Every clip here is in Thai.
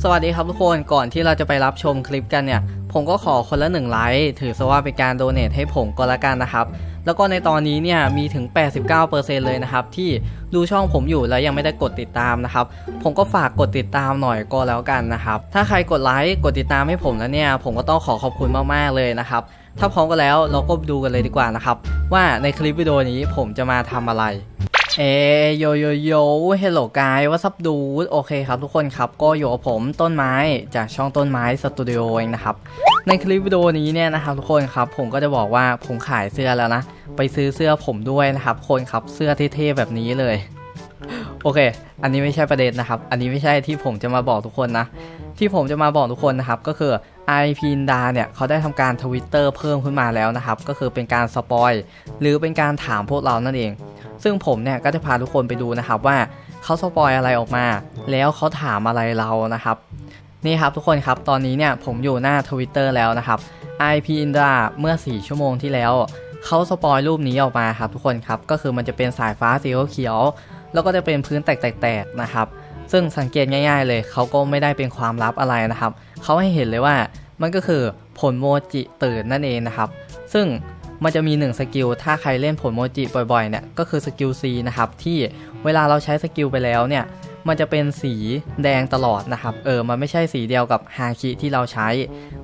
สวัสดีครับทุกคนก่อนที่เราจะไปรับชมคลิปกันเนี่ย ผมก็ขอคนละหนึ่งไลค์ถือซะว่าเป็นการโดเนทให้ผมก็แล้วกันนะครับ แล้วก็ในตอนนี้เนี่ยมีถึง 89%เลยนะครับ ที่ดูช่องผมอยู่แล้วยังไม่ได้กดติดตามนะครับ ผมก็ฝากกดติดตามหน่อยก็แล้วกันนะครับ ถ้าใครกดไลค์กดติดตามให้ผมแล้วเนี่ย ผมก็ต้องขอขอบคุณมากๆเลยนะครับ ถ้าพร้อมกันแล้วเราก็ดูกันเลยดีกว่านะครับ ว่าในคลิปวิดีโอนี้ผมจะมาทำอะไร เอโยโยโยเฮลโลกายว่าซับดูดโอเคครับทุกคนครับก็อยู่กับผมต้นไม้จากช่องต้นไม้สตูดิโอเองนะครับ ในคลิปวิดีโอนี้เนี่ยนะครับทุกคนครับผมก็จะบอกว่าผมขายเสื้อแล้วนะ ไปซื้อเสื้อผมด้วยนะครับคนครับเสื้อเท่ๆแบบนี้เลย โอเค อันนี้ไม่ใช่ประเด็นนะครับ อันนี้ไม่ใช่ที่ผมจะมาบอกทุกคนนะ ที่ผมจะมาบอกทุกคนนะครับก็คือ i p นดาเนี่ยเขาได้ทำการทวิตเตอร์เพิ่มขึ้นมาแล้วนะครับก็คือเป็นการสปอยหรือเป็นการถามพวกเรานั่นเอง ซึ่งผมเนี่ยก็จะพาทุกคนไปดูนะครับว่าเขาสปอยอะไรออกมา แล้วเขาถามอะไรเรานะครับ นี่ครับทุกคนครับตอนนี้เนี่ยผมอยู่หน้า Twitter แล้วนะครับ IP Indra เมื่อ 4 ชั่วโมงที่แล้วเขาสปอยรูปนี้ออกมาครับทุกคนครับก็คือมันจะเป็นสายฟ้าสีเขียวๆแล้วก็จะเป็นพื้นแตกๆๆนะครับ ซึ่งสังเกตง่าย ๆ เลยเขาก็ไม่ได้เป็นความลับอะไรนะครับเขาให้เห็นเลยว่ามันก็คือผลโมจิตื่นนั่นเองนะครับ ซึ่ง มันจะมี 1 สกิล ถ้าใครเล่นผลโมจิบ่อยๆ เนี่ย ก็คือสกิล C นะครับ ที่เวลาเราใช้สกิลไปแล้วเนี่ย มันจะเป็นสีแดงตลอดนะครับ เออ มันไม่ใช่สีเดียวกับฮาคิที่เราใช้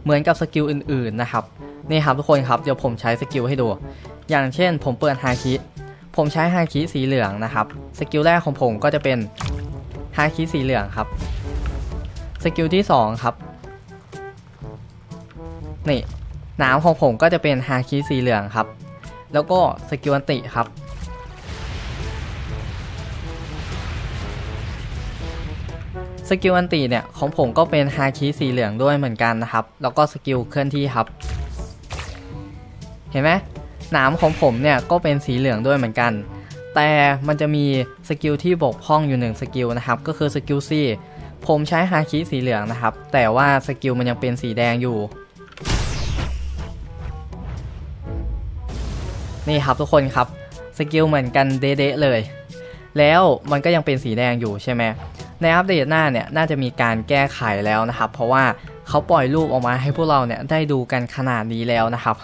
เหมือนกับสกิลอื่นๆ นะครับ นี่ครับทุกคนครับ เดี๋ยวผมใช้สกิลให้ดู อย่างเช่น ผมเปิดฮาคิ ผมใช้ฮาคิสีเหลืองนะครับ สกิลแรกของผมก็จะเป็นฮาคิสีเหลืองครับ สกิลที่สองครับ นี่ นามของผมก็จะเป็นฮาคิสีเหลืองครับ แล้วก็สกิลอันติครับ สกิลอันติเนี่ยของผมก็เป็นฮาคิสีเหลืองด้วยเหมือนกันนะครับ แล้วก็สกิลเคลื่อนที่ครับ เห็นไหมหนามของผมเนี่ยก็เป็นสีเหลืองด้วยเหมือนกัน แต่มันจะมีสกิลที่บกพร่องอยู่หนึ่งสกิลนะครับ ก็คือสกิลซีผมใช้ฮาคิสีเหลืองนะครับ แต่ว่าสกิลมันยังเป็นสีแดงอยู่ นี่ครับทุกคนครับสกิลเหมือนกันเด๊ะเลย แล้วมันก็ยังเป็นสีแดงอยู่ใช่ไหมในอัปเดตหน้าเนี่ยน่าจะมีการแก้ไขแล้วนะครับ เพราะว่าเขาปล่อยรูปออกมาให้พวกเราเนี่ยได้ดูกันขนาดนี้แล้วนะครับ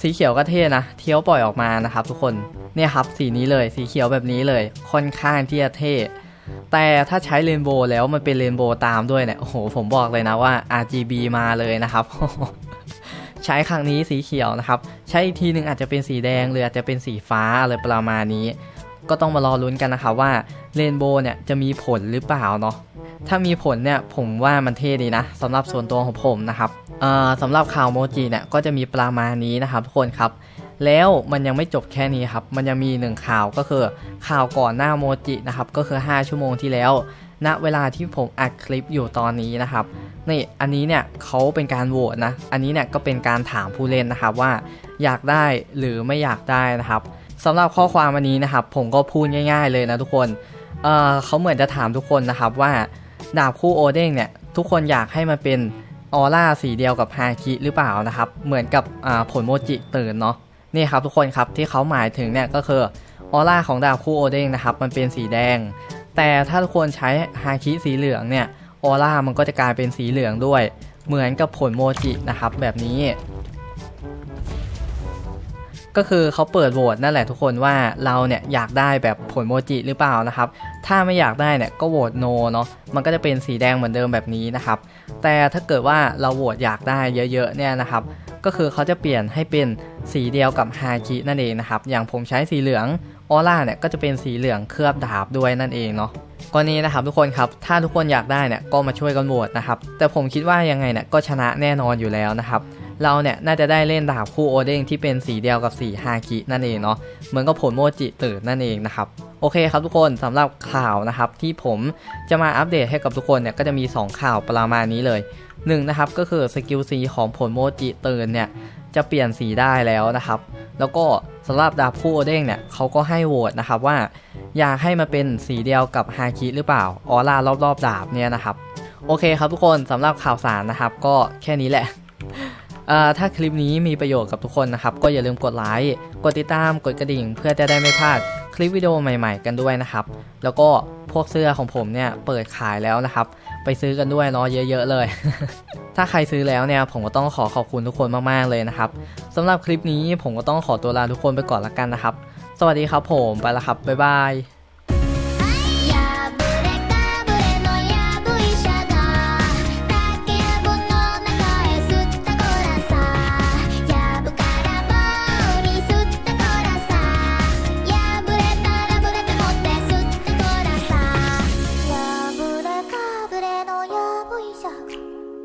สีเขียวก็เท่นะเที่ยวปล่อยออกมานะครับทุกคนเนี่ยครับสีนี้เลยสีเขียวแบบนี้เลย ค่อนข้างที่จะเท่แต่ถ้าใช้เรนโบว์แล้วมันเป็นเรนโบว์ตามด้วยเนี่ยโอ้โหผมบอกเลยนะว่า RGB มาเลยนะครับ ใช้ครั้งนี้สีเขียวนะครับ ใช้อีกทีหนึ่งอาจจะเป็นสีแดงหรืออาจจะเป็นสีฟ้าอะไรประมาณนี้ ก็ต้องมารอลุ้นกันนะครับว่าเรนโบว์เนี่ยจะมีผลหรือเปล่าเนาะถ้ามีผลเนี่ยผมว่ามันเท่ดีนะสำหรับส่วนตัวของผมนะครับสำหรับข่าวโมจิเนี่ยก็จะมีประมาณนี้นะครับทุกคนครับแล้วมันยังไม่จบแค่นี้ครับ มันยังมีหนึ่งข่าวก็คือข่าวก่อนหน้าโมจินะครับ ก็คือ 5 ชั่วโมงที่แล้ว ณเวลาที่ผมอัดคลิปอยู่ตอนนี้นะครับนี่อันนี้เนี่ยเขาเป็นการโหวตนะ อันนี้เนี่ยก็เป็นการถามผู้เล่นนะครับว่าอยากได้หรือไม่อยากได้นะครับสำหรับข้อความวันนี้นะครับ ผมก็พูดง่ายๆเลยนะทุกคนเออเขาเหมือนจะถามทุกคนนะครับว่าดาบคู่โอเด้งเนี่ยทุกคนอยากให้มันเป็นออร่าสีเดียวกับฮาคิหรือเปล่านะครับ เหมือนกับผลโมจิตื่นเนาะนี่ครับทุกคนครับที่เขาหมายถึงเนี่ยก็คือออร่าของดาบคู่โอเด้งนะครับมันเป็นสีแดง แต่ถ้าทุกคนใช้ฮาคิสีเหลืองเนี่ยออร่ามันก็จะกลายเป็นสีเหลืองด้วย เหมือนกับผลโมจินะครับแบบนี้ ก็คือเขาเปิดโหวตนั่นแหละทุกคนว่าเราเนี่ยอยากได้แบบผลโมจิหรือเปล่านะครับ ถ้าไม่อยากได้เนี่ยก็โหวตโนเนาะมันก็จะเป็นสีแดงเหมือนเดิมแบบนี้นะครับ แต่ถ้าเกิดว่าเราโหวตอยากได้เยอะๆเนี่ยนะครับ ก็คือเขาจะเปลี่ยนให้เป็นสีเดียวกับฮาคินั่นเองนะครับ อย่างผมใช้สีเหลืองออร่าเนี่ยก็จะเป็นสีเหลืองเคลือบดาบด้วยนั่นเองเนาะก็นี้นะครับทุกคนครับ ถ้าทุกคนอยากได้เนี่ยก็มาช่วยกันโหวตนะครับ แต่ผมคิดว่ายังไงเนี่ยก็ชนะแน่นอนอยู่แล้วนะครับ เราเนี่ยน่าจะได้เล่นดาบคู่โอเด้งที่เป็นสีเดียวกับสีฮาคินั่นเองเนาะ เหมือนกับผลโมจิตื่นนั่นเองนะครับ โอเคครับทุกคนสำหรับข่าวนะครับที่ผมจะมาอัปเดตให้กับทุกคนเนี่ยก็จะมี 2 ข่าวประมาณนี้เลย1นงนะครับก็คือสกิลซีของผลโมจิเตื่นเนี่ยจะเปลี่ยนสีได้แล้วนะครับ แล้วก็สำหรับดาบคู่โอเด้งเนี่ยเขาก็ให้โหวตนะครับว่า อยากให้มาเป็นสีเดียวกับฮาคิหรือเปล่าออร่ารอบๆดาบเนี่ยนะครับ โอเคครับทุกคนสำหรับข่าวสารนะครับ ก็แค่นี้แหละ ถ้าคลิปนี้มีประโยชน์กับทุกคนนะครับ ก็อย่าลืมกดไลค์ กดติดตาม กดกระดิ่ง เพื่อจะได้ไม่พลาดคลิปวิดีโอใหม่ ๆ กันด้วยนะครับ แล้วก็พวกเสื้อของผมเนี่ยเปิดขายแล้วนะครับ ไปซื้อกันด้วยเนาะเยอะ ๆ เลย ถ้าใครซื้อแล้วเนี่ยผมก็ต้องขอขอบคุณทุกคนมากๆเลยนะครับสำหรับคลิปนี้ผมก็ต้องขอตัวลาทุกคนไปก่อนละกันนะครับ สวัสดีครับผมไปละครับบ๊ายบาย